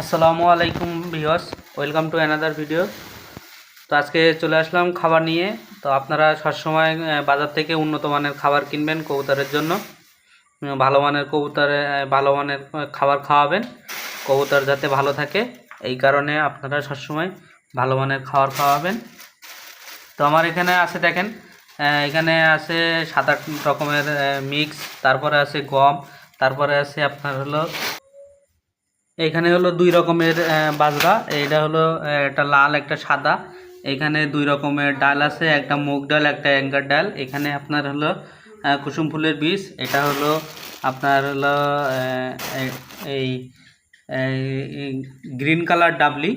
আসসালামু আলাইকুম viewers, welcome to another video তো আজকে চলে আসলাম খাবার নিয়ে। তো আপনারা সবসময় বাজার থেকে উন্নত মানের খাবার কিনবেন কবুতরের জন্য। ভালো মানের কবুতরে ভালো মানের খাবার খাওয়াবেন। কবুতর যাতে ভালো থাকে, এই কারণে আপনারা সবসময় ভালো মানের খাবার খাওয়াবেন। তো আমার এখানে আছে দেখেন এখানে আছে সাত আট রকমের মিক্স তারপরে আছে গম, তারপরে আছে আপনার হলো এখানে হলো দুই রকমের বাজরা। এটা হলো একটা লাল, একটা সাদা। এখানে দুই রকমের ডাল আছে, একটা মুগ ডাল, একটা অ্যাঙ্গার ডাল। এখানে আপনার হলো কুসুম ফুলের বীজ। এটা হলো আপনার হলো এই, গ্রিন কালার ডাবলি।